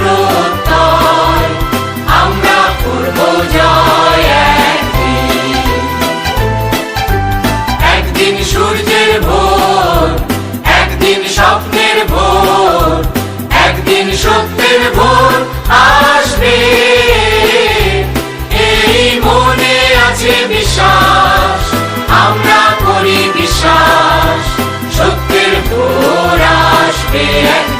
প্রত্যয়, আমরা পূর্ব জয় একদিন একদিন সূর্যের ভোর, একদিন স্বপ্নের ভোর, একদিন সত্যের ভোর আসবে। এই মনে আছে বিশ্বাস, আমরা করি বিশ্বাস, সত্যের ভোর আসবে একদিন।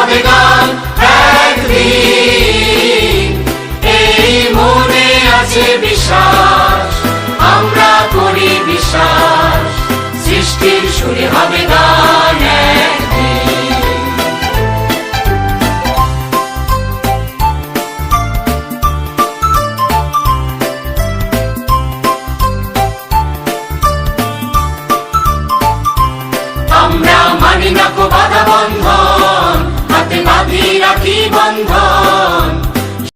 হবে একদিন এই মনে আছে বিশ্বাস, আমরা করি বিশ্বাস, সৃষ্টির সুরে হবে গান আমরা মানি না কো বাধা বন্ধন বাঁধি রাখি বন্ধন।